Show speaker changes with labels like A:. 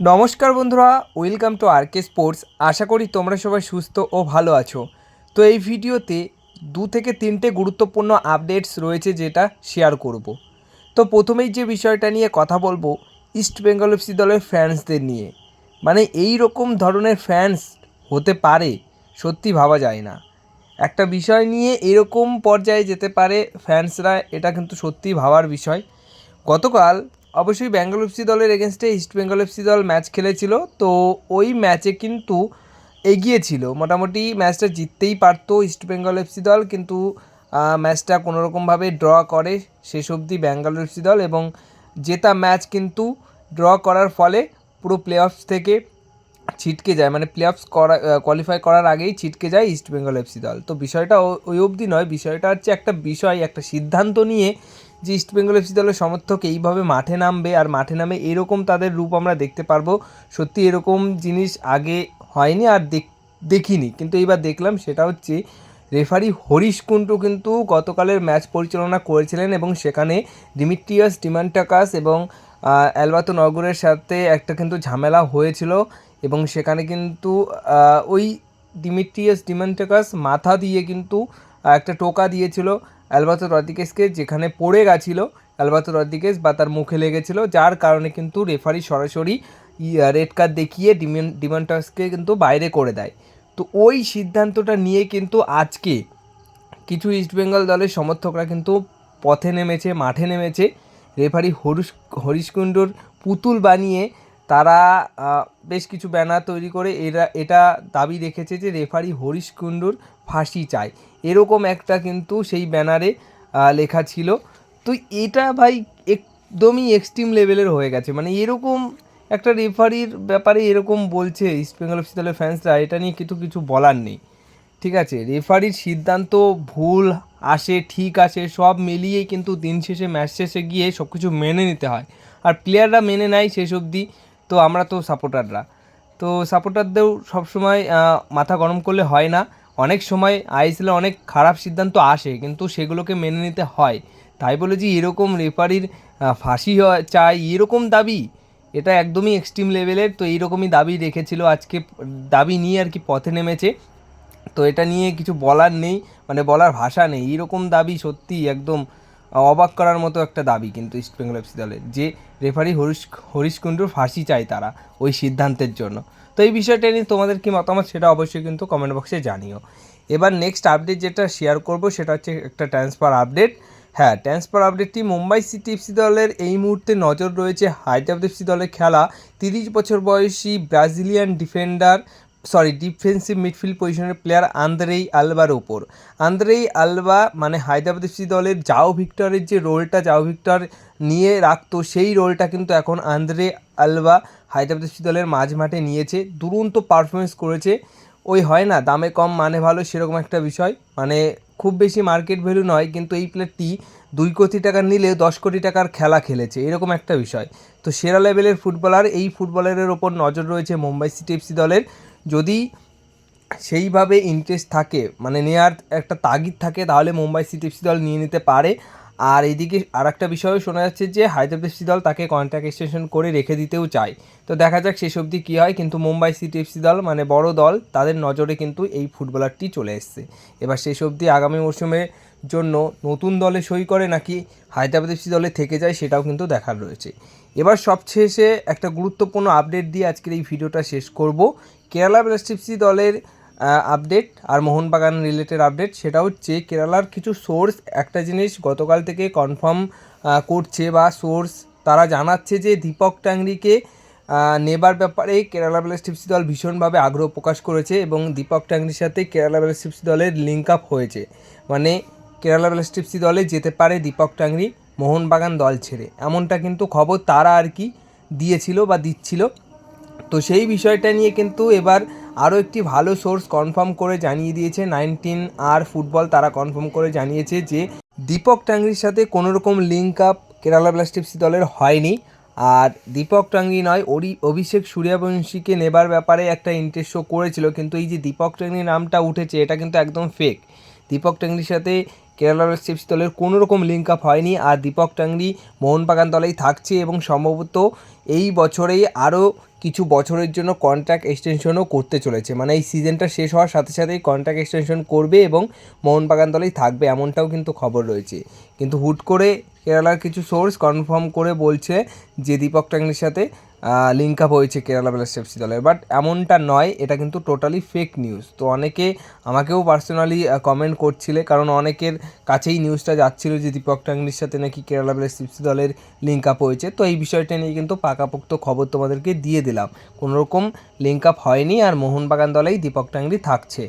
A: নমস্কার বন্ধুরা welcome to R K sports আশা করি তোমরা সবাই সুস্থ ও ভালো আছো। তো এই ভিডিওতে দু থেকে তিনটে গুরুত্বপূর্ণ আপডেটস রয়েছে যেটা শেয়ার করব। তো প্রথমেই যে বিষয়টা নিয়ে কথা বলব ইস্ট বেঙ্গল এফসি দলের ফ্যান্সদের নিয়ে। মানে এই রকম ধরনের ফ্যান্স হতে পারে, সত্যি ভাবা যায় না। একটা বিষয় নিয়ে এরকম পর্যায়ে যেতে পারে ফ্যান্সরা এটা কিন্তু সত্যি ভাবার বিষয়। গতকাল অবশ্যই ব্যাঙ্গল এফসি দলের এগেনস্টে ইস্ট বেঙ্গল এফসি দল ম্যাচ খেলেছিল, তো ওই ম্যাচে কিন্তু এগিয়ে ছিল মোটামুটি ম্যাচটা জিততেই পারতো ইস্ট বেঙ্গল এফসি দল, কিন্তু ম্যাচটা কোনোরকমভাবে ড্র করে শেষ অবধি ব্যাঙ্গালোর এফসি দল এবং জেতা ম্যাচ কিন্তু ড্র করার ফলে পুরো প্লে অফস থেকে ছিটকে যায়। মানে প্লে অফস করা কোয়ালিফাই করার আগেই ছিটকে যায় ইস্ট বেঙ্গল এফসি দল। তো বিষয়টা ওই অবধি নয়, বিষয়টা হচ্ছে একটা বিষয়, একটা সিদ্ধান্ত নিয়ে যে ইস্ট বেঙ্গল এফসি দলের সমর্থক এইভাবে মাঠে নামবে আর মাঠে নামে এরকম তাদের রূপ আমরা দেখতে পারব। সত্যি এরকম জিনিস আগে হয়নি আর দেখ- দেখিনি। কিন্তু এইবার দেখলাম সেটা হচ্ছে রেফারি হরিশ কুন্টু কিন্তু গতকালের ম্যাচ পরিচালনা করেছিলেন এবং সেখানে ডিমিট্রিয়াস ডিমান্টাকাস এবং অ্যালবাতো নগরের সাথে একটা কিন্তু ঝামেলা হয়েছিল এবং সেখানে কিন্তু ওই ডিমিট্রিয়াস ডিমান্টাকাস মাথা দিয়ে কিন্তু একটা টোকা দিয়েছিল। অ্যালবাতো রদ্রিগেজকে যেখানে পড়ে গেছিল অ্যালবাতো রদ্রিগেজ বা তার মুখে লেগেছিল, যার কারণে কিন্তু রেফারি সরাসরি রেড কার্ড দেখিয়ে ডিমেন, ডিমান্টাসকে কিন্তু বাইরে করে দেয়। তো ওই সিদ্ধান্তটা নিয়ে কিন্তু আজকে কিছু ইস্টবেঙ্গল দলের সমর্থকরা কিন্তু পথে নেমেছে, মাঠে নেমেছে। রেফারি হরিশ হরিশ কুণ্ডুর পুতুল বানিয়ে তারা বেশ কিছু ব্যানার তৈরি করে এরা, এটা দাবি রেখেছে যে রেফারি হরিশ কুণ্ডুর ফাঁসি চাই এরকম একটা কিন্তু সেই ব্যানারে লেখা ছিল। তো এটা ভাই একদমই এক্সট্রিম লেভেলের হয়ে গেছে। মানে এরকম একটা রেফারির ব্যাপারে এরকম বলছে ইস্টবেঙ্গল এফসি দলের ফ্যান্সরা এটা নিয়ে কিছু কিছু বলার নেই। ঠিক আছে? রেফারির সিদ্ধান্ত ভুল আসে, ঠিক আসে, সব মিলিয়েই কিন্তু দিন শেষে ম্যাচ শেষে গিয়ে সব কিছু মেনে নিতে হয়। আর প্লেয়াররা মেনে নেয় শেষ অবধি, তো আমরা তো সাপোর্টাররা তো সাপোর্টারদেরও সবসময় মাথা গরম করলে হয় না। অনেক সময় আইএসএলে অনেক খারাপ সিদ্ধান্ত আসে, কিন্তু সেগুলোকে মেনে নিতে হয়। তাই বলে যে এরকম রেফারির ফাঁসি চাই, এরকম দাবি, এটা একদমই এক্সট্রিম লেভেলের তো এইরকমই দাবি রেখেছিল আজকে, দাবি নিয়ে আর কি পথে নেমেছে। তো এটা নিয়ে কিছু বলার নেই মানে বলার ভাষা নেই। এরকম দাবি সত্যি একদম অবাক করার মতো একটা দাবি কিন্তু ইস্ট বেঙ্গল এফসি দলের, যে রেফারি হরিশ হরিশ কুণ্ডুর ফাঁসি চাই তারা ওই সিদ্ধান্তের জন্য। তো এই বিষয়টা নিয়ে তোমাদের কি মতামত সেটা অবশ্যই কিন্তু কমেন্ট বক্সে জানিও। এবার নেক্সট আপডেট যেটা শেয়ার করব সেটা হচ্ছে একটা ট্রান্সফার আপডেট হ্যাঁ ট্রান্সফার আপডেটটি মুম্বাই সিটি এফসি দলের এই মুহূর্তে নজর রয়েছে হায়দ্রাবাদ এফসি দলের খেলা। তিরিশ বছর বয়সী Brazilian defender sorry defensive midfield পজিশনের প্লেয়ার আন্দ্রেই আলবার ওপর আন্দ্রেই আলবা মানে হায়দ্রাবাদ এফসি দলের জাও ভিক্টরের যে রোলটা জাও ভিক্টর নিয়ে রাখতো, সেই রোলটা কিন্তু এখন আন্দ্রে আলবা হায়দ্রাবাদ এফসি দলের মাঝ মাঠে নিয়েছে। দুরন্ত পারফরমেন্স করেছে। ওই হয় না, দামে কম মানে ভালো, সেরকম একটা বিষয়। মানে খুব বেশি মার্কেট ভ্যালু নয়, কিন্তু এই প্লেয়ারটি দুই কোটি টাকা নিলে দশ কোটি টাকার খেলা খেলেছে, এরকম একটা বিষয়। তো সেরা লেভেলের ফুটবলার এই ফুটবলারের ওপর নজর রয়েছে মুম্বাই সিটি এফসি দলের যদি সেইভাবে ইন্টারেস্ট থাকে মানে নেওয়ার একটা তাগিদ থাকে, তাহলে মুম্বাই সিটি এফসি দল নিয়ে নিতে পারে। আর এদিকে আর একটা বিষয়ও শোনা যাচ্ছে যে, হায়দ্রাবাদ এফসি দল তাকে কন্ট্রাক্ট এক্সটেনশন করে রেখে দিতেও চায়। তো দেখা যাক শেষ অবধি কী হয়, কিন্তু মুম্বাই সিটি এফসি দল মানে বড় দল, তাদের নজরে কিন্তু এই ফুটবলারটি চলে এসছে। এবার শেষ অবধি আগামী মরশুমের জন্য নতুন দলে সই করে নাকি হায়দ্রাবাদ এফসি দলে থেকে যায়, সেটাও কিন্তু দেখার রয়েছে। এবার সবশেষে একটা গুরুত্বপূর্ণ আপডেট দিয়ে আজকের এই ভিডিওটা শেষ করব। কেরালা ব্লাস্ট এফসি দলের আপডেট আর মোহনবাগান রিলেটেড আপডেট সেটা হচ্ছে কেরালার কিছু সোর্স একটা জিনিস গতকাল থেকে কনফার্ম করছে বা সোর্স তারা জানাচ্ছে যে দীপক ট্যাংরিকে নেবার ব্যাপারে কেরালা ব্লাস্ট এফসি দল ভীষণভাবে আগ্রহ প্রকাশ করেছে এবং দীপক ট্যাংরির সাথে কেরালা ব্লাস্ট এফসি দলের লিঙ্ক আপ হয়েছে। মানে কেরালা ব্লাস্ট এফসি দলে যেতে পারে দীপক ট্যাংরি। মোহনবাগান দল ছেড়ে। এমনটা কিন্তু খবর তারা আর কি দিয়েছিল বা দিচ্ছিল। তো সেই বিষয়টা নিয়ে কিন্তু এবার আরও একটি ভালো সোর্স কনফার্ম করে জানিয়ে দিয়েছে। নাইনটিন আর ফুটবল তারা কনফার্ম করে জানিয়েছে যে, দীপক টাঙ্গির সাথে কোনো রকম লিঙ্ক আপ কেরালা ব্লাস্টিপসি দলের হয়নি। আর দীপক টাঙ্গি নয় ওরি অভিষেক সূর্যবংশীকে নেবার ব্যাপারে একটা ইন্টারেস্ট শো করেছিল। কিন্তু এই যে দীপক টাঙ্গি নামটা উঠেছে, এটা কিন্তু একদম ফেক দীপক টাঙ্গির সাথে কেরালা ব্লাস্টিপস দলের কোনো রকম লিঙ্ক আপ হয়নি আর দীপক টাঙ্গি মোহনবাগান দলেই থাকছে এবং সম্ভবত এই বছরেই আরও কিছু বছরের জন্য কন্ট্রাক্ট এক্সটেনশনও করতে চলেছে। মানে এই সিজনটা শেষ হওয়ার সাথে সাথেই কন্ট্রাক্ট এক্সটেনশন করবে এবং মোহনবাগান দলেই থাকবে এমনটাও কিন্তু খবর রয়েছে। কিন্তু হুট করে কেরালার কিছু সোর্স কনফার্ম করে বলছে যে দীপক টাংলির সাথে লিঙ্ক আপ হয়েছে কেরালা ব্লাস্ট এফসি দলের বাট এমনটা নয়, এটা কিন্তু টোটালি ফেক নিউজ তো অনেকে আমাকেও পার্সোনালি কমেন্ট করছিলে, কারণ অনেকের কাছেই নিউজটা যাচ্ছিল যে দীপক টাংলির সাথে নাকি কেরালা ব্লাস্ট এফসি দলের লিঙ্ক আপ হয়েছে। তো এই বিষয়টা নিয়ে কিন্তু পাকাপোক্ত খবর তোমাদেরকে দিয়ে দিলাম। কোনো রকম লিঙ্ক আপ হয়নি, আর মোহনবাগান দলেই দীপক টাংলি থাকছে।